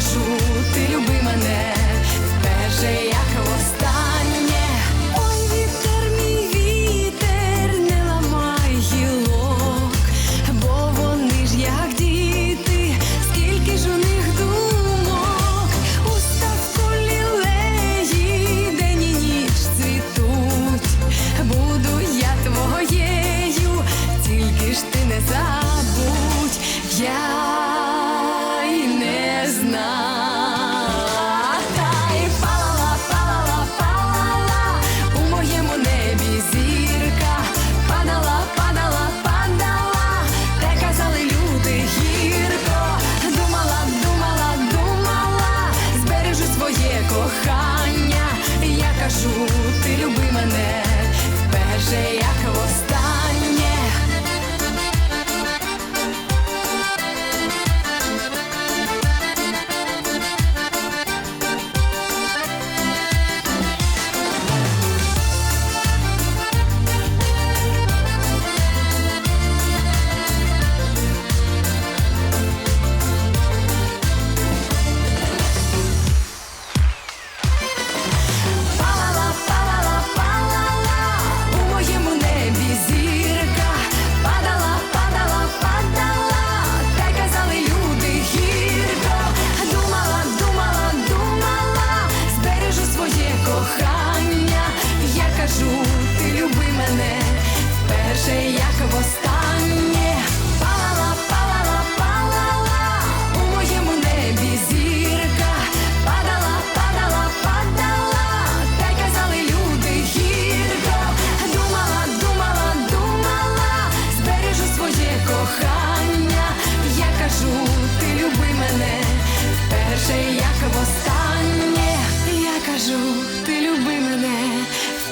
кажу, ти люби мене.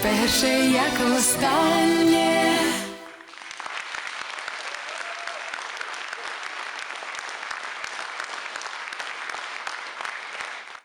Перше, як останнє.